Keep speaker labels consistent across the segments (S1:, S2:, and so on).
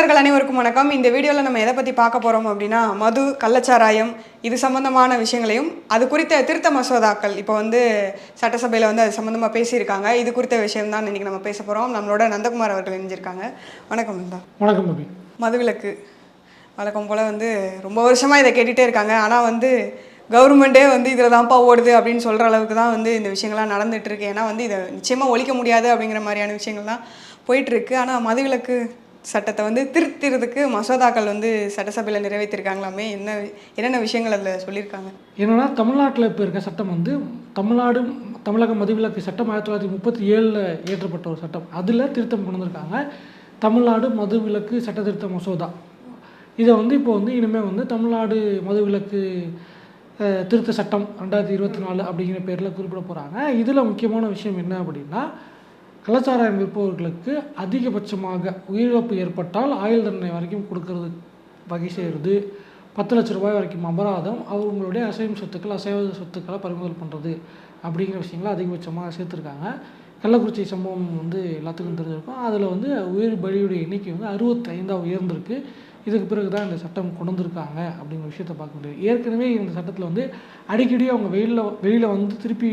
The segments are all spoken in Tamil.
S1: ஆர்வலர்கள் அனைவருக்கும் வணக்கம். இந்த வீடியோவில் நம்ம எதை பற்றி பார்க்க போகிறோம் அப்படின்னா மது கள்ளச்சாராயம் இது சம்பந்தமான விஷயங்களையும் அது குறித்த திருத்த மசோதாக்கள். இப்போ வந்து சட்டசபையில் வந்து அது சம்மந்தமாக பேசியிருக்காங்க. இது குறித்த விஷயம் தான் இன்றைக்கி நம்ம பேச போகிறோம் நம்மளோட நந்தகுமார் அவர்கள் இணைஞ்சிருக்காங்க. வணக்கம் நந்தா.
S2: வணக்கம்
S1: மதுவிலக்கு வழக்கம் போல் வந்து ரொம்ப வருஷமாக இதை கேட்டுகிட்டே இருக்காங்க. ஆனால் வந்து கவர்மெண்ட்டே வந்து இதில் தான்ப்பா ஓடுது அப்படின்னு சொல்கிற அளவுக்கு தான் வந்து இந்த விஷயங்கள்லாம் நடந்துட்டு இருக்கு. ஏன்னா வந்து இதை நிச்சயமாக ஒழிக்க முடியாது அப்படிங்கிற மாதிரியான விஷயங்கள் தான் போயிட்டுருக்கு ஆனால் மதுவிலக்கு சட்டத்தை வந்து திருத்திறதுக்கு மசோதாக்கள் வந்து சட்டசபையில் நிறைவேற்றிருக்காங்களாமே? என்ன என்னென்ன விஷயங்கள் அதில் சொல்லியிருக்காங்க?
S2: என்னென்னா தமிழ்நாட்டில் இப்போ இருக்க சட்டம் வந்து தமிழ்நாடு தமிழக மதுவிலக்கு சட்டம் ஆயிரத்தி தொள்ளாயிரத்தி முப்பத்தி ஏழில் இயற்றப்பட்ட ஒரு சட்டம். அதில் திருத்தம் கொண்டு வந்திருக்காங்க. தமிழ்நாடு மதுவிலக்கு சட்ட திருத்த மசோதா. இதை வந்து இப்போ வந்து இனிமேல் வந்து தமிழ்நாடு மதுவிலக்கு திருத்த சட்டம் ரெண்டாயிரத்தி இருபத்தி நாலு அப்படிங்கிற பேரில் குறிப்பிட போகிறாங்க இதில் முக்கியமான விஷயம் என்ன அப்படின்னா கலாச்சாரம் விற்பவர்களுக்கு அதிகபட்சமாக உயிரிழப்பு ஏற்பட்டால் ஆயுள் தண்டனை வரைக்கும் கொடுக்கறது வகை செய்கிறது பத்து லட்ச ரூபாய் வரைக்கும் அபராதம் அவங்களுடைய அசையும் சொத்துக்கள் அசைவ சொத்துக்களை பறிமுதல் பண்ணுறது அப்படிங்கிற விஷயங்களை அதிகபட்சமாக சேர்த்துருக்காங்க. கள்ளக்குறிச்சி சம்பவம் வந்து எல்லாத்துக்கும் தெரிஞ்சிருக்கும். அதில் வந்து உயிர் பலியுடைய எண்ணிக்கை வந்து அறுபத்தைந்தாக உயர்ந்திருக்கு. இதுக்கு பிறகு தான் இந்த சட்டம் கொண்டு வந்திருக்காங்க அப்படிங்கிற விஷயத்தை பார்க்க முடியாது. ஏற்கனவே இந்த சட்டத்தில் வந்து அடிக்கடி அவங்க வெயிலில் வெளியில் வந்து திருப்பி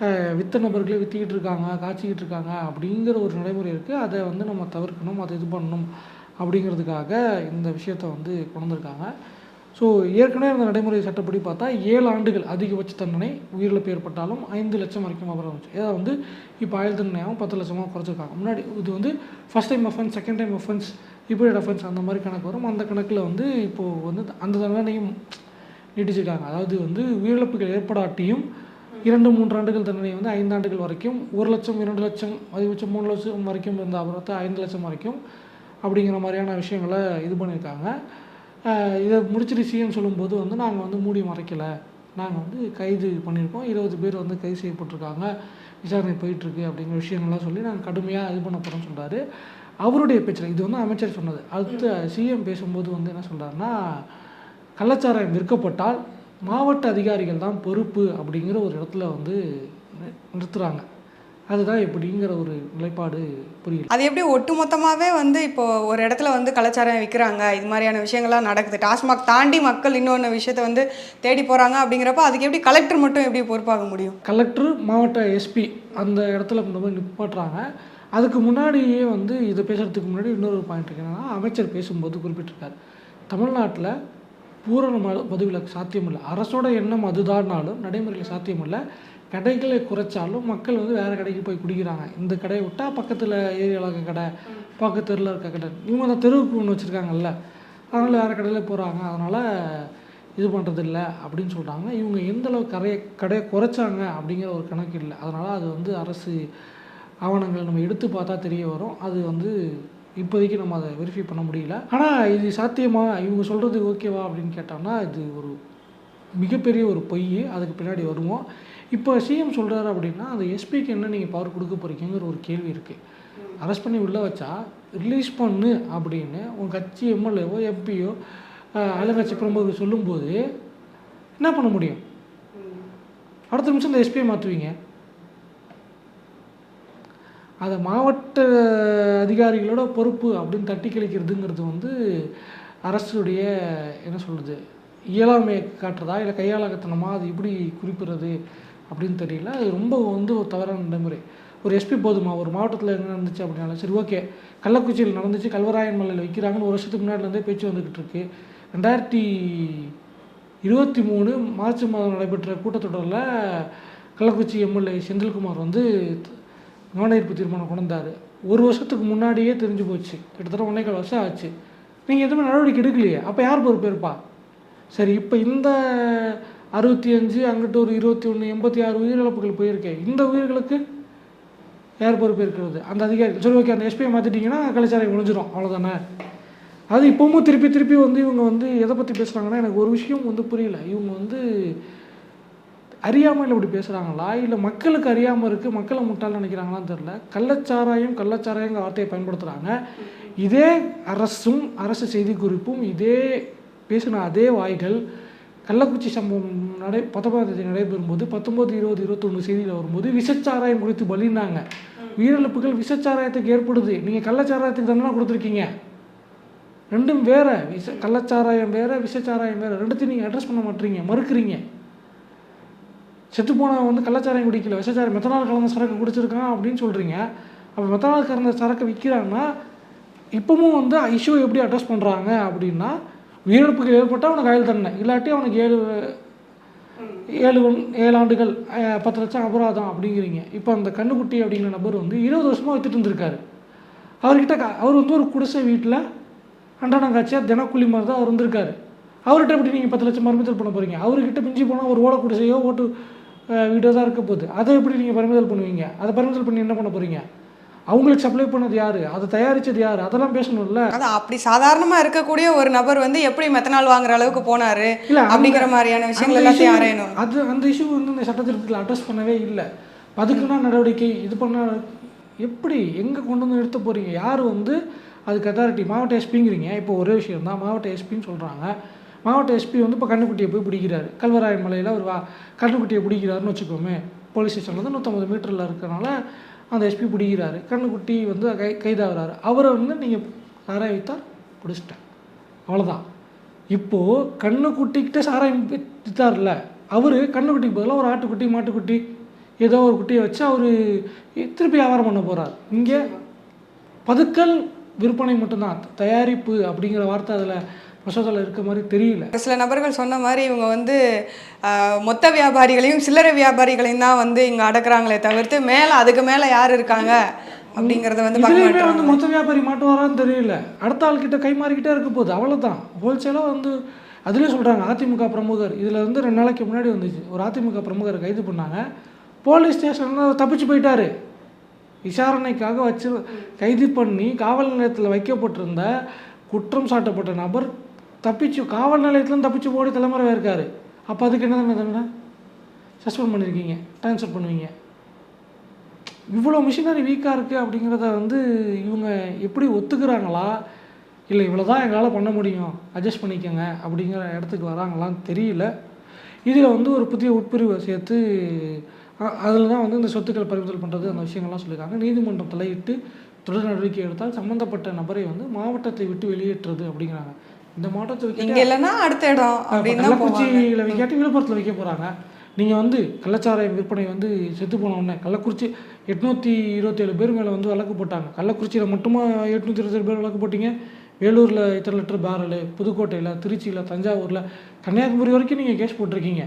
S2: விற்ற வித்த நபர்களே விற்றிக்கிட்டு இருக்காங்க காய்ச்சிக்கிட்டு இருக்காங்க அப்படிங்கிற ஒரு நடைமுறை இருக்குது அதை வந்து நம்ம தவிர்க்கணும் அதை இது பண்ணணும் அப்படிங்கிறதுக்காக இந்த விஷயத்தை வந்து கொண்டு வந்திருக்காங்க. ஸோ ஏற்கனவே அந்த நடைமுறை சட்டப்படி பார்த்தா ஏழு ஆண்டுகள் அதிகபட்ச தண்டனை உயிரிழப்பு ஏற்பட்டாலும் ஐந்து லட்சம் வரைக்கும் அபராதம் ஏதாவது வந்து இப்போ ஆயுள் தண்டனையாகவும் பத்து லட்சமாக குறைச்சிருக்காங்க. முன்னாடி இது வந்து first time offence second time offence இப்படி அஃபென்ஸ் அந்த மாதிரி கணக்கு வரும். அந்த கணக்கில் வந்து இப்போது வந்து அந்த தண்டனையும் நீட்டிச்சிருக்காங்க. அதாவது வந்து உயிரிழப்புகள் ஏற்படாட்டியும் இரண்டு மூன்று ஆண்டுகள் தண்டனை வந்து ஐந்து ஆண்டுகள் வரைக்கும். ஒரு லட்சம் இரண்டு லட்சம் அதிகபட்சம் மூணு லட்சம் வரைக்கும் இருந்த அபராதத்தை ஐந்து லட்சம் வரைக்கும் அப்படிங்கிற மாதிரியான விஷயங்களை இது பண்ணியிருக்காங்க. இதை முடிச்சிருச்சின்னு சொல்லும்போது வந்து நாங்கள் வந்து மூடி மறைக்கலை. நாங்கள் வந்து கைது பண்ணியிருக்கோம். இருபது பேர் வந்து கைது செய்யப்பட்டிருக்காங்க. விசாரணை போயிட்டுருக்கு அப்படிங்கிற விஷயங்கள்லாம் சொல்லி நாங்கள் கடுமையாக இது பண்ண போகிறோம்னு சொல்கிறாரு அவருடைய பேச்சில் இது வந்து அமைச்சர் சொன்னது. அடுத்து சிஎம் பேசும்போது வந்து என்ன சொல்கிறாருன்னா கள்ளச்சாராயம் விற்கப்பட்டால் மாவட்ட அதிகாரிகள் தான் பொறுப்பு அப்படிங்கிற ஒரு இடத்துல வந்து நி- நிறுத்துறாங்க. அதுதான் எப்படிங்கிற ஒரு நிலைப்பாடு புரியல
S1: அது எப்படி ஒட்டுமொத்தமாகவே வந்து இப்போ ஒரு இடத்துல வந்து கலாச்சாரம் விற்கிறாங்க இது மாதிரியான விஷயங்கள்லாம் நடக்குது. டாஸ்மாக் தாண்டி மக்கள் இன்னொன்று விஷயத்தை வந்து தேடி போகிறாங்க அப்படிங்கிறப்ப அதுக்கு எப்படி கலெக்டர் மட்டும் எப்படி பொறுப்பாக முடியும்?
S2: கலெக்டர் மாவட்ட எஸ்பி அந்த இடத்துல இந்த மாதிரி நிப்பாட்டுறாங்க. அதுக்கு முன்னாடியே வந்து இதை பேசுகிறதுக்கு முன்னாடி இன்னொரு பாயிண்ட் இருக்கு. என்னன்னா அமைச்சர் பேசும்போது குறிப்பிட்டிருக்காரு. தமிழ்நாட்டில் பூரண மது சாத்தியமில்லை. அரசோட எண்ணம் அதுதான்னாலும் நடைமுறையில் சாத்தியமில்லை. கடைகளை குறைச்சாலும் மக்கள் வந்து வேறு கடைக்கு போய் குடிக்கிறாங்க. இந்த கடையை விட்டால் பக்கத்தில் ஏரியாவில் இருக்க கடை பக்கத்து தெருவில் இருக்க கடை. இவங்க அந்த தெருவுக்கு ஒன்று வச்சுருக்காங்கல்ல அதனால் வேறு கடையில் போகிறாங்க அதனால் இது பண்ணுறது இல்லை அப்படின்னு சொல்கிறாங்க இவங்க எந்த அளவுக்கு கரையை கடையை குறைச்சாங்க அப்படிங்கிற ஒரு கணக்கு இல்லை. அதனால் அது வந்து அரசு ஆவணங்கள் நம்ம எடுத்து பார்த்தா தெரிய வரும். அது வந்து இப்போதைக்கு நம்ம அதை வெரிஃபை பண்ண முடியல. ஆனால் இது சாத்தியமா? இவங்க சொல்கிறது ஓகேவா அப்படின்னு கேட்டோம்னா இது ஒரு மிகப்பெரிய ஒரு பொய் அதுக்கு பின்னாடி வருவோம். இப்போ சிஎம் சொல்கிறாரு அப்படின்னா அந்த எஸ்பிக்கு என்ன நீங்கள் பவர் கொடுக்க போகிறீங்கிற ஒரு கேள்வி இருக்குது அரெஸ்ட் பண்ணி உள்ளே வச்சா ரிலீஸ் பண்ணு அப்படின்னு உங்கள் கட்சி எம்எல்ஏவோ எம்பியோ ஆளுங்கட்சி பிரமுகர் சொல்லும்போது என்ன பண்ண முடியும்? அடுத்த நிமிஷம் இந்த எஸ்பியை மாற்றுவீங்க அதை மாவட்ட அதிகாரிகளோட பொறுப்பு அப்படின்னு தட்டி கழிக்கிறதுங்கிறது வந்து அரசுடைய என்ன சொல்கிறது இயலாமையை காட்டுறதா இல்லை கையாளகத்தனமா அது எப்படி குறிப்பிடுறது அப்படின்னு தெரியல. அது ரொம்ப வந்து ஒரு தவறான நடைமுறை. ஒரு எஸ்பி போதுமா? ஒரு மாவட்டத்தில் என்ன நடந்துச்சு அப்படின்னாலும் சரி ஓகே. கள்ளக்குறிச்சியில் நடந்துச்சு கல்வராயன் மலையில் வைக்கிறாங்கன்னு ஒரு வருஷத்துக்கு முன்னாடிலேருந்தே பேச்சு வந்துக்கிட்டு இருக்கு. ரெண்டாயிரத்தி இருபத்தி மூணு மார்ச் மாதம் நடைபெற்ற கூட்டத்தொடரில் கள்ளக்குறிச்சி எம்எல்ஏ செந்தில்குமார் வந்து நோனீர்ப்பு தீர்மானம் கொண்டு வந்தார் ஒரு வருஷத்துக்கு முன்னாடியே தெரிஞ்சு போச்சு. கிட்டத்தட்ட ஒன்றே வருஷம் ஆச்சு. நீங்கள் எதுவுமே நடவடிக்கை எடுக்கலையே. அப்போ யார் பொறுப்பு இருப்பா சரி இப்போ இந்த அறுபத்தி அஞ்சு அங்கிட்டு ஒரு இருபத்தி ஒன்று எண்பத்தி ஆறு உயிரிழப்புகள் போயிருக்கேன் இந்த உயிர்களுக்கு யார் பொறுப்பு இருக்கிறது அந்த அதிகாரி சரி ஓகே அந்த எஸ்பியை மாற்றிட்டீங்கன்னா கலைச்சாரை முடிஞ்சிடும் அவ்வளோதானே அது இப்போவும் திருப்பி திருப்பி வந்து இவங்க வந்து எதை பற்றி பேசுகிறாங்கன்னா எனக்கு ஒரு விஷயம் வந்து புரியல. இவங்க வந்து அறியாமையில் இப்படி பேசுகிறாங்களா இல்லை மக்களுக்கு அறியாமல் இருக்குது மக்களை முட்டாள் நினைக்கிறாங்களான்னு தெரில கள்ளச்சாராயம் கள்ளச்சாராயங்கிற வார்த்தையை பயன்படுத்துகிறாங்க இதே அரசும் அரசு செய்தி குறிப்பும் இதே பேசின அதே வாய்கள் கள்ளக்குறிச்சி சம்பவம் நடை பத்தொன்பதாம் தேதி நடைபெறும்போது பத்தொம்போது இருபது இருபத்தொன்று செய்தியில் வரும்போது விஷச்சாராயம் குறித்து பலினாங்க உயிரிழப்புகள் விஷச்சாராயத்துக்கு ஏற்படுது. நீங்கள் கள்ளச்சாராயத்துக்கு தண்டனை கொடுத்துருக்கீங்க. ரெண்டும் வேற. விஷ கள்ளச்சாராயம் வேற விஷச்சாராயம் வேற. ரெண்டுத்தையும் நீங்கள் அட்ரஸ் பண்ண மாட்டீங்க. மறுக்கிறீங்க. செத்து போனவன் வந்து கள்ளச்சாராயம் குடிக்கல விஷச்சாரம் மெத்தனால் கலந்த சரக்கு குடிச்சிருக்கான் அப்படின்னு சொல்கிறீங்க அப்போ மெத்தனால் கலந்த சரக்கு விற்கிறாங்கன்னா இப்போவும் வந்து இஷ்யூ எப்படி அட்ரஸ் பண்ணுறாங்க அப்படின்னா உயிரிழப்புக்கு ஏற்பட்டால் அவனுக்கு ஆயுள் தண்டனை. இல்லாட்டி அவனுக்கு ஏழு ஏழு ஏழு ஆண்டுகள் பத்து லட்சம் அபராதம் அப்படிங்கிறீங்க. இப்போ அந்த கண்ணுக்குட்டி அப்படிங்கிற நபர் வந்து இருபது வருஷமாக வித்துட்டு இருந்திருக்காரு. அவர்கிட்ட க- அவர் வந்து ஒரு குடிசை வீட்டில் அன்றாடம் காட்சியாக தினக்கூலி மாதிரி தான் அவர் இருந்திருக்காரு அவர்கிட்ட எப்படி நீங்கள் பத்து லட்சம் பறிமுதல் பண்ண போகிறீங்க அவர்கிட்ட மிஞ்சி போனால் ஒரு ஓலை குடிசையோ ஓட்டு அஹ், வீடோ தான் இருக்க போகுது. அதை எப்படி நீங்கள் பறிமுதல் பண்ணுவீங்க? அதை பறிமுதல் பண்ணி என்ன பண்ண போகிறீங்க அவங்களுக்கு சப்ளை பண்ணது யார்? அதை தயாரித்தது யார்? அதெல்லாம் பேசணும்ல.
S1: அதான் அப்படி சாதாரணமா இருக்கக்கூடிய ஒரு நபர் வந்து எப்படி மெத்தனால் வாங்குற அளவுக்கு போனாரு
S2: இல்ல,
S1: அப்படிங்கிற மாதிரியான விஷயங்கள் எல்லாத்தையும் ஆராயணும்.
S2: அது அந்த இஷ்யூ வந்து இந்த சட்டத்திட்டத்தில் அட்ரஸ் பண்ணவே இல்லை. அதுக்குன்னா நடவடிக்கை இது பண்ண எப்படி எங்கே கொண்டு வந்து நிறுத்த போகிறீங்க யார் வந்து அதுக்கு அத்தாரிட்டி மாவட்ட எஸ்பிங்கிறீங்க இப்போ ஒரே விஷயம் தான் மாவட்ட எஸ்பின்னு சொல்கிறாங்க மாவட்ட எஸ்பி வந்து இப்போ கண்ணுக்குட்டியை போய் பிடிக்கிறாரு. கல்வராயன் மலையில் ஒரு வா கண்ணுக்குட்டியை பிடிக்கிறாருன்னு வச்சுக்கோமே. போலீஸ் ஸ்டேஷன்லேருந்து நூற்றம்பது மீட்டரில் இருக்கறனால அந்த எஸ்பி பிடிக்கிறாரு. கண்ணுக்குட்டி வந்து கை கைதாகிறாரு. அவரை வந்து நீங்கள் சாராயம் வைத்தால் பிடிச்சிட்டேன். அவ்வளோதான் இப்போது கண்ணுக்குட்டிக்கிட்ட சாராயம் வித்தார்ல அவர் கண்ணுக்குட்டிக்கு பதிலாக ஒரு ஆட்டுக்குட்டி மாட்டுக்குட்டி ஏதோ ஒரு குட்டியை வச்சு அவர் திருப்பி வியாபாரம் பண்ண போகிறார் இங்கே பதுக்கல் விற்பனை மட்டும்தான். தயாரிப்பு அப்படிங்கிற வார்த்தை அதில் மசோதாவில் இருக்க மாதிரி தெரியல.
S1: சில நபர்கள் சொன்ன மாதிரி இவங்க வந்து மொத்த வியாபாரிகளையும் சில்லறை வியாபாரிகளையும் தான் வந்து இங்க அடக்குறாங்களே தவிர்த்து மேல அதுக்கு மேல யார் இருக்காங்க அப்படிங்கறத வந்து பார்க்க
S2: இதுலேயுமே வந்து மொத்த வியாபாரி மாட்டுவாரான்னு தெரியல. அடுத்த ஆள்கிட்ட கை மாறிக்கிட்டே இருக்க போகுது. அவ்வளோதான் ஹோல்சேலாக வந்து அதுலேயே சொல்கிறாங்க அதிமுக பிரமுகர். இதில் வந்து ரெண்டு நாளைக்கு முன்னாடி வந்துச்சு. ஒரு அதிமுக பிரமுகரை கைது பண்ணாங்க. போலீஸ் ஸ்டேஷனில் தப்பிச்சு போயிட்டாரு. விசாரணைக்காக வச்சு கைது பண்ணி காவல் நிலையத்தில் வைக்கப்பட்டிருந்த குற்றம் சாட்டப்பட்ட நபர் தப்பிச்சு காவல் நிலையத்துலேருந்து தப்பிச்சு போடி தலைமுறை இருக்கார். அப்போ அதுக்கு என்ன தண்டனை தண்டனை? சஸ்பெண்ட் பண்ணியிருக்கீங்க ட்ரான்ஸ்ஃபர் பண்ணுவீங்க. இவ்வளோ மிஷினரி வீக்காக இருக்குது அப்படிங்கிறத வந்து இவங்க எப்படி ஒத்துக்கிறாங்களா? இல்லை இவ்வளோ தான் எங்களால் பண்ண முடியும் அட்ஜஸ்ட் பண்ணிக்கோங்க அப்படிங்கிற இடத்துக்கு வராங்களான்னு தெரியல. இதில் வந்து ஒரு புதிய உட்பிரிவை சேர்த்து அதில் தான் வந்து இந்த சொத்துக்கள் பறிமுதல் பண்ணுறது அந்த விஷயங்கள்லாம் சொல்லியிருக்காங்க. நீதிமன்றம் தலையிட்டு தொடர் நடவடிக்கை எடுத்தால் சம்மந்தப்பட்ட நபரை வந்து மாவட்டத்தை விட்டு வெளியேற்றுறது அப்படிங்கிறாங்க. இந்த மாவட்டத்தை
S1: இங்க
S2: விட்டு
S1: இல்லைன்னா அடுத்த இடம் அப்படின்னு
S2: கள்ளக்குறிச்சியில் வைக்காட்டி விழுப்புரத்தில் வைக்க போகிறாங்க நீங்கள் வந்து கள்ளச்சாராயம் விற்பனை வந்து செத்து போன உடனே கள்ளக்குறிச்சி எட்நூற்றி இருபத்தேழு பேர் மேலே வந்து வழக்கு போட்டாங்க. கள்ளக்குறிச்சியில் மட்டுமா எட்நூற்றி இருபத்தேழு பேர் வழக்கு போட்டீங்க? வேலூரில் இத்தனை லிட்டர் பேரலு புதுக்கோட்டையில் திருச்சியில் தஞ்சாவூரில் கன்னியாகுமரி வரைக்கும் நீங்கள் கேஸ் போட்டிருக்கீங்க.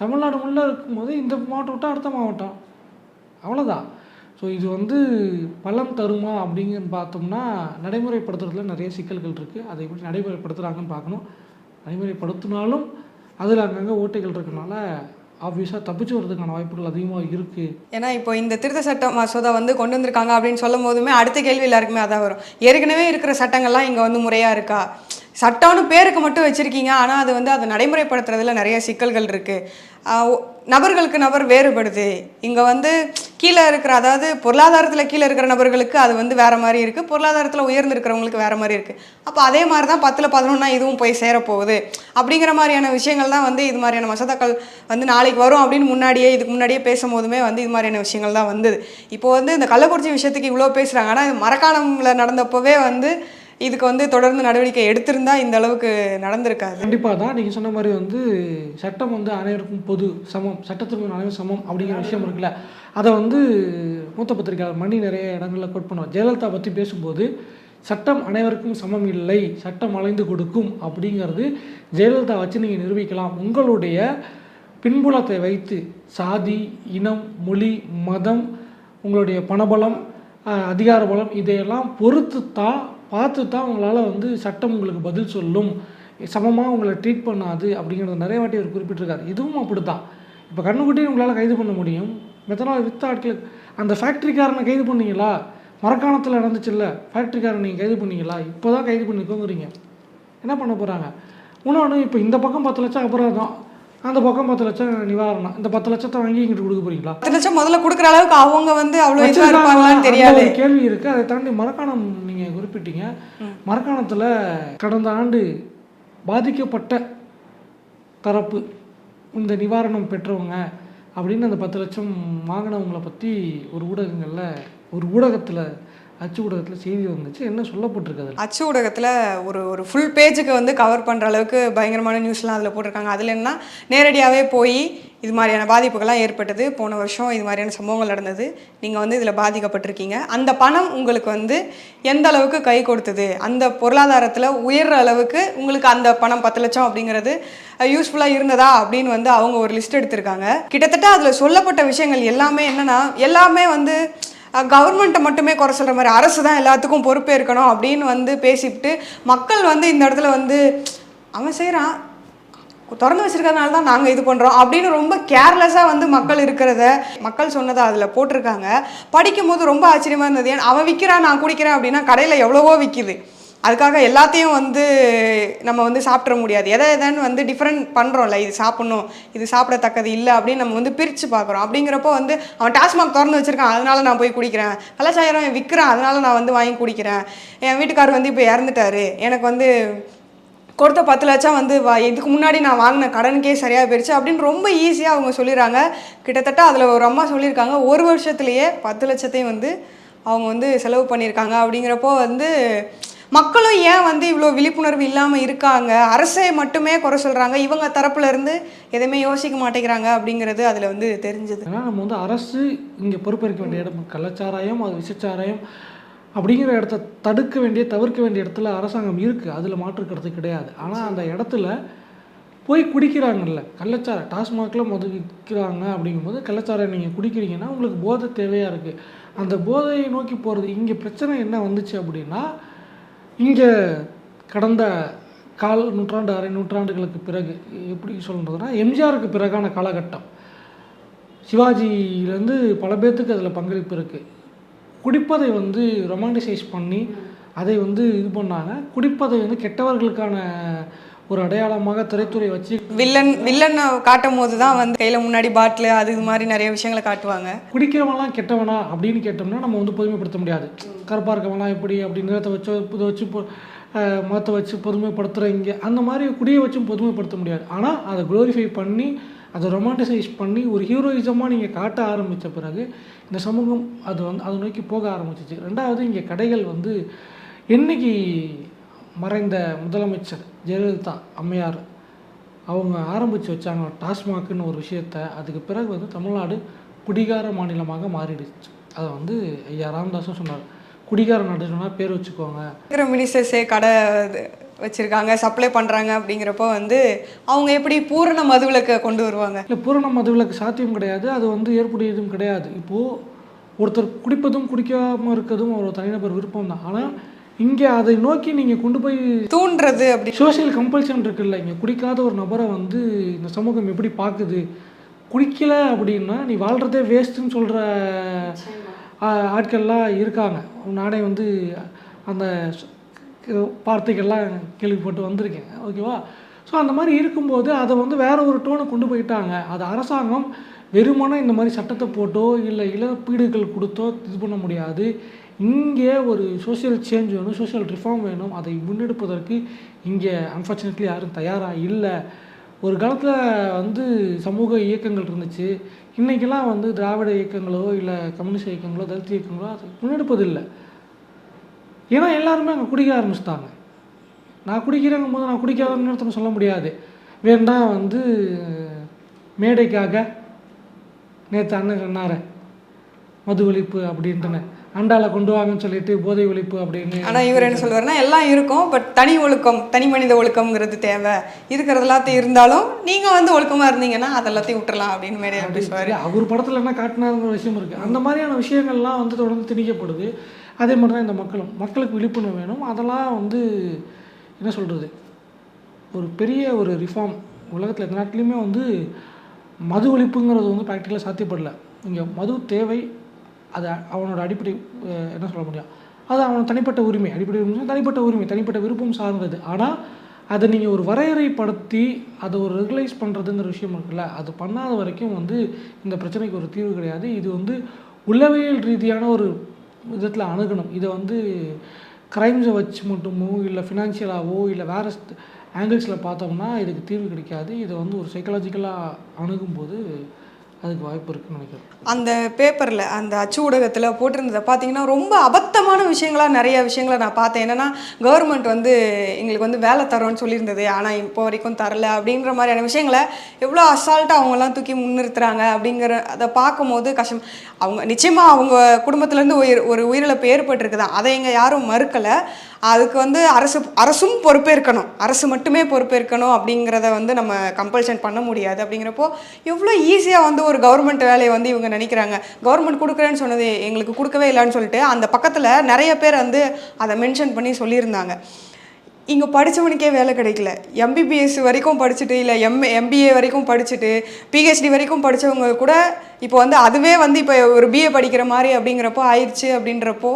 S2: தமிழ்நாடு முள்ள இருக்கும்போது இந்த மாவட்டம் விட்டால் அடுத்த மாவட்டம். அவ்வளோதான் ஸோ இது வந்து பலம் தருமா அப்படிங்கன்னு பார்த்தோம்னா நடைமுறைப்படுத்துறதுல நிறைய சிக்கல்கள் இருக்குது அதை எப்படி நடைமுறைப்படுத்துகிறாங்கன்னு பார்க்கணும். நடைமுறைப்படுத்தினாலும் அதில் அங்கங்கே ஓட்டைகள் இருக்கனால ஆப்வியஸாக தப்பிச்சு வர்றதுக்கான வாய்ப்புகள் அதிகமாக இருக்குது
S1: ஏன்னா இப்போ இந்த திருத்த சட்ட மசோதா வந்து கொண்டு வந்திருக்காங்க அப்படின்னு சொல்லும் போதுமே அடுத்த கேள்வி எல்லாருக்குமே அதான் வரும். ஏற்கனவே இருக்கிற சட்டங்கள்லாம் இங்கே வந்து முறையாக இருக்கா? சட்டம்னு பேருக்கு மட்டும் வச்சுருக்கீங்க ஆனால் அது வந்து அதை நடைமுறைப்படுத்துறதுல நிறைய சிக்கல்கள் இருக்குது நபர்களுக்கு நபர் வேறுபடுது. இங்கே வந்து கீழே இருக்கிற அதாவது பொருளாதாரத்தில் கீழே இருக்கிற நபர்களுக்கு அது வந்து வேறு மாதிரி இருக்குது பொருளாதாரத்தில் உயர்ந்திருக்கிறவங்களுக்கு வேறு மாதிரி இருக்குது அப்போ அதே மாதிரி தான் பத்தில் பதினொன்னா இதுவும் போய் சேரப்போகுது. அப்படிங்கிற மாதிரியான விஷயங்கள் தான் வந்து இது மாதிரியான மசோதாக்கள் வந்து நாளைக்கு வரும் அப்படின்னு முன்னாடியே இதுக்கு முன்னாடியே பேசும்போதுமே வந்து இது மாதிரியான விஷயங்கள் தான் வந்தது. இப்போ வந்து இந்த கள்ளக்குறிச்சி விஷயத்துக்கு இவ்வளோ பேசுகிறாங்க ஆனால் இது நடந்தப்போவே வந்து இதுக்கு வந்து தொடர்ந்து நடவடிக்கை எடுத்திருந்தா இந்த அளவுக்கு நடந்திருக்காது.
S2: கண்டிப்பாக தான் நீங்கள் சொன்ன மாதிரி வந்து சட்டம் வந்து அனைவருக்கும் பொது சமம் சட்டத்திற்கு அனைவரும் சமம் அப்படிங்கிற விஷயம் இருக்குல்ல. அதை வந்து மூத்த பத்திரிகையாளர் மணி நிறைய இடங்களில் கோட் பண்ணுவார். ஜெயலலிதா பற்றி பேசும்போது சட்டம் அனைவருக்கும் சமம் இல்லை சட்டம் அலைந்து கொடுக்கும் அப்படிங்கிறது ஜெயலலிதா வச்சு நீங்கள் நிரூபிக்கலாம். உங்களுடைய பின்புலத்தை வைத்து சாதி இனம் மொழி மதம் உங்களுடைய பணபலம் அதிகார பலம் இதையெல்லாம் பொறுத்து தான் பார்த்து தான் உங்களால் வந்து சட்டம் உங்களுக்கு பதில் சொல்லும். சமமாக உங்களை ட்ரீட் பண்ணாது அப்படிங்கிறத நிறைய வாட்டி அவர் குறிப்பிட்டிருக்காரு. இதுவும் அப்படி தான் இப்போ கண்ணுக்குட்டியும் உங்களால் கைது பண்ண முடியும். மெத்தனால் வித்த ஆட்கள் அந்த ஃபேக்ட்ரிக்காரனை கைது பண்ணீங்களா? மரக்காணத்தில் நடந்துச்சுல்ல ஃபேக்ட்ரிக்காரனை நீங்கள் கைது பண்ணீங்களா? இப்போ தான் கைது பண்ணிக்கோங்கிறீங்க. என்ன பண்ண போகிறாங்க இன்னொன்று இப்போ இந்த பக்கம் பத்து லட்சம் அபராதம் அந்த பக்கம் பத்து லட்சம் நிவாரணம் இந்த பத்து லட்சத்தை வாங்கி இங்கிட்டு கொடுக்க போறீங்களா?
S1: பத்து லட்சம் முதல்ல கொடுக்குற அளவுக்கு அவங்க வந்து அவ்வளோ
S2: கேள்வி இருக்கு. அதை தாண்டி மரக்காணம் குறிப்பிட்டீங்க. மரக்காணத்தில் கடந்த ஆண்டு பாதிக்கப்பட்ட தரப்பு இந்த நிவாரணம் பெற்றவங்க அப்படின்னு அந்த பத்து லட்சம் வாங்கினவங்களை பற்றி ஒரு ஊடகங்களில் ஒரு ஊடகத்தில் அச்சு ஊடகத்தில் செய்தி வந்துச்சு. என்ன சொல்லப்பட்டிருக்கு
S1: அச்சு ஊடகத்தில் ஒரு ஒரு ஃபுல் பேஜுக்கு வந்து கவர் பண்ணுற அளவுக்கு பயங்கரமான நியூஸ்லாம் அதில் போட்டிருக்காங்க. அதில் என்ன நேரடியாகவே போய் இது மாதிரியான பாதிப்புகள்லாம் ஏற்பட்டது. போன வருஷம் இது மாதிரியான சம்பவங்கள் நடந்தது. நீங்கள் வந்து இதில் பாதிக்கப்பட்டிருக்கீங்க. அந்த பணம் உங்களுக்கு வந்து எந்த அளவுக்கு கை கொடுத்தது? அந்த பொருளாதாரத்தில் உயர்ற அளவுக்கு உங்களுக்கு அந்த பணம் பத்து லட்சம் அப்படிங்கிறது யூஸ்ஃபுல்லாக இருந்ததா அப்படின்னு வந்து அவங்க ஒரு லிஸ்ட் எடுத்திருக்காங்க. கிட்டத்தட்ட அதில் சொல்லப்பட்ட விஷயங்கள் எல்லாமே என்னென்னா எல்லாமே வந்து கவர்மெண்ட்டை மட்டுமே குறை சொல்கிற மாதிரி அரசு தான் எல்லாத்துக்கும் பொறுப்பேற்கணும் அப்படின்னு வந்து பேசிவிட்டு மக்கள் வந்து இந்த இடத்துல வந்து அவன் செய்கிறான் திறந்து வச்சிருக்கிறதுனால தான் நாங்கள் இது பண்ணுறோம் அப்படின்னு ரொம்ப கேர்லெஸ்ஸாக வந்து மக்கள் இருக்கிறத மக்கள் சொன்னதை அதில் போட்டிருக்காங்க. படிக்கும்போது ரொம்ப ஆச்சரியமாக இருந்தது. ஏன் அவன் விற்கிறான் நான் குடிக்கிறேன் அப்படின்னா கடையில் எவ்வளவோ விற்கிது அதுக்காக எல்லாத்தையும் வந்து நம்ம வந்து சாப்பிட்ற முடியாது. எதை எதான்னு வந்து டிஃப்ரெண்ட் பண்ணுறோம்ல இது சாப்பிட்ணும் இது சாப்பிடத்தக்கது இல்லை அப்படின்னு நம்ம வந்து பிரித்து பார்க்குறோம். அப்படிங்கிறப்போ வந்து அவன் டாஸ்மாக் திறந்து வச்சுருக்கான். அதனால நான் போய் குடிக்கிறேன். கலாச்சாரம் விற்கிறான் அதனால நான் வந்து வாங்கி குடிக்கிறேன். என் வீட்டுக்காரர் வந்து இப்போ இறந்துட்டாரு. எனக்கு வந்து கொடுத்த பத்து லட்சம் வந்து வா இதுக்கு முன்னாடி நான் வாங்கின கடனுக்கே சரியாக போயிடுச்சு அப்படின்னு ரொம்ப ஈஸியாக அவங்க சொல்லிடுறாங்க. கிட்டத்தட்ட அதில் ஒரு அம்மா சொல்லியிருக்காங்க ஒரு வருஷத்துலேயே பத்து லட்சத்தையும் வந்து அவங்க வந்து செலவு பண்ணியிருக்காங்க. அப்படிங்கிறப்போ வந்து மக்களும் ஏன் வந்து இவ்வளோ விழிப்புணர்வு இல்லாமல் இருக்காங்க? அரசை மட்டுமே குறை சொல்கிறாங்க இவங்க தரப்புலேருந்து எதுவுமே யோசிக்க மாட்டேங்கிறாங்க அப்படிங்கிறது அதில் வந்து தெரிஞ்சது.
S2: ஏன்னா நம்ம வந்து அரசு இங்கே பொறுப்பேற்க வேண்டிய இடம் கள்ளச்சாராயம் அது விஷச்சாராயம் அப்படிங்கிற இடத்த தடுக்க வேண்டிய தவிர்க்க வேண்டிய இடத்துல அரசாங்கம் இருக்குது அதில் மாற்று கருத்து கிடையாது. ஆனால் அந்த இடத்துல போய் குடிக்கிறாங்கல்ல கள்ளச்சார டாஸ்மாகில் மது அப்படிங்கும்போது கள்ளச்சாரம் நீங்கள் குடிக்கிறீங்கன்னா உங்களுக்கு போதை தேவையாக இருக்குது அந்த போதையை நோக்கி போகிறது இங்கே பிரச்சனை என்ன வந்துச்சு அப்படின்னா இங்கே கடந்த கால் நூற்றாண்டு அரை நூற்றாண்டுகளுக்கு பிறகு எப்படி சொல்கிறதுனா எம்ஜிஆருக்கு பிறகான காலகட்டம். சிவாஜியிலேருந்து பல பேர்த்துக்கு அதில் பங்களிப்பு இருக்குது குடிப்பதை வந்து ரொமான்டிசைஸ் பண்ணி அதை வந்து இது பண்ணாங்க. குடிப்பதை வந்து கெட்டவர்களுக்கான ஒரு அடையாளமாக திரைத்துறை வச்சு
S1: வில்லன் வில்லனை காட்டும் போது தான் வந்து கையில் முன்னாடி பாட்டில் அது இது மாதிரி நிறைய விஷயங்களை காட்டுவாங்க.
S2: குடிக்கிறவன்லாம் கெட்டவனா அப்படின்னு கேட்டோம்னா நம்ம வந்து பொதுமைப்படுத்த முடியாது. கருப்பாக இருக்கவன்லாம் எப்படி அப்படி நிறத்தை வச்சு இதை வச்சு மதத்தை வச்சு பொதுமைப்படுத்துகிறீங்க அந்த மாதிரி குடியை வச்சும் பொதுமைப்படுத்த முடியாது. ஆனால் அதை க்ளோரிஃபை பண்ணி அதை ரொமான்டிசைஸ் பண்ணி ஒரு ஹீரோயிசமாக நீங்கள் காட்ட ஆரம்பித்த பிறகு இந்த சமூகம் அது வந்து அதை நோக்கி போக ஆரம்பிச்சிச்சு. ரெண்டாவது இங்கே கடைகள் வந்து என்னைக்கு மறைந்த முதலமைச்சர் ஜெயலலிதா அம்மையார் அவங்க ஆரம்பித்து வச்சாங்க டாஸ்மாக்னு ஒரு விஷயத்த அதுக்கு பிறகு வந்து தமிழ்நாடு குடிகார மாநிலமாக மாறிடுச்சு. அதை வந்து ஐயா ராமதாஸும் சொன்னார். குடிகார நாடு சொன்னால் பேர் வச்சுக்கோங்க.
S1: மினிஸ்டர்ஸே கடை இது வச்சிருக்காங்க சப்ளை பண்ணுறாங்க அப்படிங்கிறப்போ வந்து அவங்க எப்படி பூரண மதுவிலக்கை கொண்டு வருவாங்க?
S2: இல்லை பூரண மதுவிலக்கு சாத்தியம் கிடையாது. அது வந்து ஏற்புடையதும் கிடையாது. இப்போது ஒருத்தர் குடிப்பதும் குடிக்காமல் இருக்கிறதும் ஒரு தனிநபர் விருப்பம் தான் ஆனால் இங்கே அதை நோக்கி நீங்கள் கொண்டு போய்
S1: தூண்டுறது அப்படி.
S2: சோஷியல் கம்பல்ஷன் இருக்குல்ல இங்கே குடிக்காத ஒரு நபரை வந்து இந்த சமூகம் எப்படி பார்க்குது? குடிக்கல அப்படின்னா நீ வாழ்கிறதே வேஸ்ட்டுன்னு சொல்கிற ஆட்கள்லாம் இருக்காங்க. நானே வந்து அந்த வார்த்தைகள்லாம் கேள்விப்பட்டு வந்திருக்கேன். ஓகேவா? ஸோ அந்த மாதிரி இருக்கும்போது அதை வந்து வேற ஒரு டோனை கொண்டு போயிட்டாங்க. அது அரசாங்கம் வெறுமனே இந்த மாதிரி சட்டத்தை போட்டோ இல்லை இழப்பீடுகள் கொடுத்தோ இது பண்ண முடியாது. இங்கே ஒரு சோஷியல் சேஞ்ச் வேணும் சோஷியல் ரிஃபார்ம் வேணும். அதை முன்னெடுப்பதற்கு இங்கே அன்ஃபார்ச்சுனேட்லி யாரும் தயாராக இல்லை. ஒரு காலத்தில் வந்து சமூக இயக்கங்கள் இருந்துச்சு. இன்றைக்கெல்லாம் வந்து திராவிட இயக்கங்களோ இல்லை கம்யூனிஸ்ட் இயக்கங்களோ தலித் இயக்கங்களோ அதை முன்னெடுப்பதில்லை. ஏன்னா எல்லாருமே அங்கே குடிக்க ஆரம்பிச்சிட்டாங்க. நான் குடிக்கிறேங்கும் போது நான் குடிக்காதன்னு ஒருத்தனை சொல்ல முடியாது. வேண்டாம் வந்து மேடைக்காக நேற்று அண்ணன் சொன்னார் மது ஒழிப்பு அப்படின்ட்டுன்னு. அண்டால கொண்டு வாங்கன்னு சொல்லிட்டு போதை ஒழிப்பு அப்படின்னு.
S1: ஆனால் இவர் என்ன சொல்லுவாருன்னா எல்லாம் இருக்கும் பட் தனி ஒழுக்கம் தனி மனித ஒழுக்கம்ங்கிறது தேவை. இருக்கிறது எல்லாத்தையும் இருந்தாலும் நீங்கள் வந்து ஒழுக்கமாக இருந்தீங்கன்னா அது எல்லாத்தையும் விட்டுறலாம் அப்படின்னு மேடையில் பேசுவார்.
S2: சரி, அவர் படத்தில் என்ன காட்டினாருங்கிற விஷயம் இருக்குது அந்த மாதிரியான விஷயங்கள்லாம் வந்து தொடர்ந்து திணிக்கப்படுது. அதே மாதிரி தான் இந்த மக்களும். மக்களுக்கு விழிப்புணர்வு வேணும். அதெல்லாம் வந்து என்ன சொல்கிறது ஒரு பெரிய ஒரு ரிஃபார்ம் உலகத்தில் எந்த நாட்டிலையுமே வந்து மது ஒழிப்புங்கிறது வந்து ப்ராக்டிக்கலாக சாத்தியப்படலை. இங்கே மது தேவை அது அவனோட அடிப்படை என்ன சொல்ல முடியும்? அது அவனோட தனிப்பட்ட உரிமை. அடிப்படை உரிமை தனிப்பட்ட உரிமை தனிப்பட்ட விருப்பம் சார்ந்தது. ஆனால் அதை நீங்கள் ஒரு வரையறைப்படுத்தி அதை ஒரு ரெகுலைஸ் பண்ணுறதுங்கிற விஷயம் இருக்குல்ல அது பண்ணாத வரைக்கும் வந்து இந்த பிரச்சனைக்கு ஒரு தீர்வு கிடையாது. இது வந்து உளவியல் ரீதியான ஒரு விதத்தில் அணுகணும். இதை வந்து க்ரைம்ஸை வச்சு மட்டுமோ இல்லை ஃபினான்ஷியலாகவோ இல்லை வேறு ஆங்கிள்ஸில் பார்த்தோம்னா இதுக்கு தீர்வு கிடைக்காது. இதை வந்து ஒரு சைக்கலாஜிக்கலாக அணுகும்போது அதுக்கு வாய்ப்பு இருக்குன்னு நினைக்கிறேன்.
S1: அந்த பேப்பரில் அந்த அச்சு ஊடகத்தில் போட்டிருந்ததை பார்த்தீங்கன்னா ரொம்ப அபத்தமான விஷயங்களாக நிறைய விஷயங்களை நான் பார்த்தேன். என்னன்னா கவர்மெண்ட் வந்து எங்களுக்கு வந்து வேலை தரோன்னு சொல்லியிருந்தது. ஆனால் இப்போ வரைக்கும் தரல அப்படின்ற மாதிரியான விஷயங்களை எவ்வளோ அசால்ட்டாக அவங்கெல்லாம் தூக்கி முன்னிறுத்துறாங்க அப்படிங்கிற அதை பார்க்கும்போது கஷ்டம். அவங்க நிச்சயமாக அவங்க குடும்பத்துலேருந்து உயிர் ஒரு உயிரிழப்பு ஏற்பட்டிருக்குதான். அதை எங்கள் யாரும் மறுக்கலை. அதுக்கு வந்து அரசு அரசும் பொறுப்பேற்கணும். அரசு மட்டுமே பொறுப்பேற்கணும் அப்படிங்கிறத வந்து நம்ம கம்பல்ஷன் பண்ண முடியாது அப்படிங்கிறப்போ எவ்வளோ ஈஸியாக வந்து ஒரு கவர்மெண்ட் வேலையை வந்து இவங்க நினைக்கிறாங்க. கவர்மெண்ட் கொடுக்குறேன்னு சொன்னது எங்களுக்கு கொடுக்கவே இல்லைன்னு சொல்லிட்டு அந்த பக்கத்தில் நிறைய பேர் வந்து அதை மென்ஷன் பண்ணி சொல்லியிருந்தாங்க. இங்கே படித்தவனுக்கே வேலை கிடைக்கல. எம்பிபிஎஸ் வரைக்கும் படிச்சுட்டு இல்லை எம் எம்பிஏ வரைக்கும் படிச்சுட்டு பிஹெச்டி வரைக்கும் படித்தவங்க கூட இப்போ வந்து அதுவே வந்து இப்போ ஒரு பிஏ படிக்கிற மாதிரி அப்படிங்கிறப்போ ஆயிடுச்சு அப்படின்றப்போ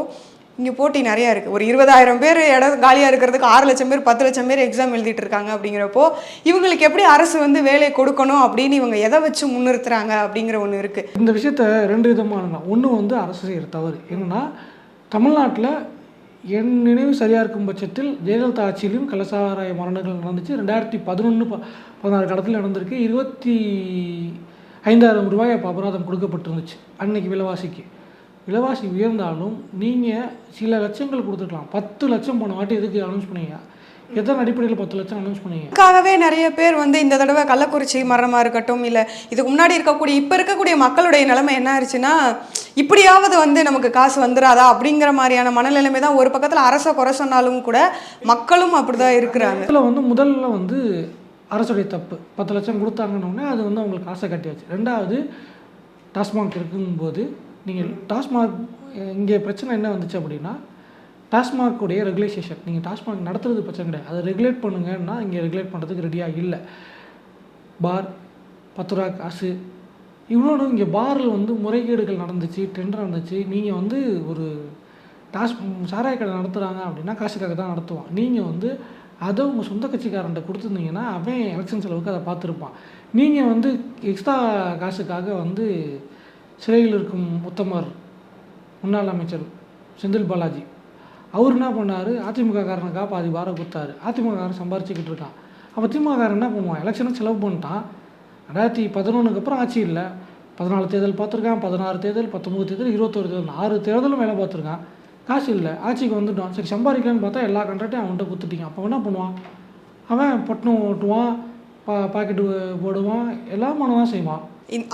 S1: இங்கே போட்டி நிறையா இருக்குது ஒரு இருபதாயிரம் பேர் இடம் காலியாக இருக்கிறதுக்கு ஆறு லட்சம் பேர் பத்து லட்சம் பேர் எக்ஸாம் எழுதிட்டு இருக்காங்க அப்படிங்கிறப்போ இவங்களுக்கு எப்படி அரசு வந்து வேலையை கொடுக்கணும் அப்படின்னு இவங்க எதை வச்சு முன்னிறுத்துறாங்க அப்படிங்கிற ஒன்று இருக்குது
S2: இந்த விஷயத்த ரெண்டு விதமான ஒன்று வந்து அரசு செய்கிற தவறு. என்னென்னா தமிழ்நாட்டில் என் நினைவு சரியாக இருக்கும் பட்சத்தில் ஜெயலலிதா ஆட்சியிலும் கலசாராய மரணங்கள் நடந்துச்சு. ரெண்டாயிரத்தி பதினொன்று ப பதினாறு காலத்தில் நடந்திருக்கு. இருபத்தி ஐந்தாயிரம் ரூபாய் அப்போ அபராதம் கொடுக்கப்பட்டிருந்துச்சு அன்னைக்கு விலைவாசிக்கு. விலைவாசி உயர்ந்தாலும் நீங்கள் சில லட்சங்கள் கொடுத்துருக்கலாம். பத்து லட்சம் போன வாட்டி எதுக்கு அனௌன்ஸ் பண்ணீங்க? எத்தனை அடிப்படையில் பத்து லட்சம் அனௌன்ஸ் பண்ணீங்க?
S1: இதுக்காகவே நிறைய பேர் வந்து இந்த தடவை கள்ளக்குறிச்சி மரணமாக இருக்கட்டும் இல்லை இதுக்கு முன்னாடி இருக்கக்கூடிய இப்போ இருக்கக்கூடிய மக்களுடைய நிலைமை என்ன ஆயிடுச்சுன்னா இப்படியாவது வந்து நமக்கு காசு வந்துடாதா அப்படிங்கிற மாதிரியான மனநிலைமை தான் ஒரு பக்கத்தில் அரசை குறை சொன்னாலும் கூட மக்களும் அப்படிதான் இருக்கிறாங்க.
S2: இதில் வந்து முதல்ல வந்து அரசுடைய தப்பு. பத்து லட்சம் கொடுத்தாங்கன்னொடனே அது வந்து அவங்களுக்கு காசை கட்டியாச்சு. ரெண்டாவது டாஸ்மாக் இருக்கும்போது நீங்கள் டாஸ்மாக் இங்கே பிரச்சனை என்ன வந்துச்சு அப்படின்னா டாஸ்மாகுடைய ரெகுலேஷேஷன் நீங்கள் டாஸ்மாக் நடத்துறது பிரச்சனை கிடையாது. அதை ரெகுலேட் பண்ணுங்கன்னா இங்கே ரெகுலேட் பண்ணுறதுக்கு ரெடியாக இல்லை. பார் பத்து ரூபா காசு. இவ்வளோ இங்கே பாரில் வந்து முறைகேடுகள் நடந்துச்சு டெண்டர் நடந்துச்சு. நீங்கள் வந்து ஒரு டாஸ் சாராய கடை நடத்துகிறாங்க அப்படின்னா காசுக்காக தான் நடத்துவான். நீங்கள் வந்து அதை உங்கள் சொந்த கட்சிக்காரன்ட்ட கொடுத்துருந்தீங்கன்னா அவன் எலெக்ஷன் செலவுக்கு அதை பார்த்துருப்பான். நீங்கள் வந்து எக்ஸ்ட்ரா காசுக்காக வந்து சிறையில் இருக்கும் உத்தமர் முன்னாள் அமைச்சர் செந்தில் பாலாஜி. அவர் என்ன பண்ணார்? அதிமுகக்காரனுக்காக பாதி வாரம் கொடுத்தாரு. அதிமுககாரன் சம்பாரிச்சுக்கிட்டு இருக்கான். அப்போ திமுககாரன் என்ன பண்ணுவான்? எலெக்ஷனை செலவு பண்ணிட்டான். ரெண்டாயிரத்தி பதினொன்றுக்கு அப்புறம் ஆட்சி இல்லை. பதினாலு தேர்தல் பார்த்துருக்கான். பதினாறு தேர்தல் பத்தொம்பது தேர்தல் இருபத்தொரு தேர்தல் ஆறு தேர்தலும் வேலை பார்த்துருக்கான். காசு இல்லை. ஆட்சிக்கு வந்துட்டோம் சரி சம்பாதிக்கலான்னு பார்த்தா எல்லா கான்ட்ராக்டையும் அவன்கிட்ட கொடுத்துட்டீங்க. அப்போ என்ன பண்ணுவான்? அவன் பட்டணம் ஓட்டுவான் பா பாக்கெட்டு போடுவான். எல்லாம் பண்ணுவான் செய்வான்.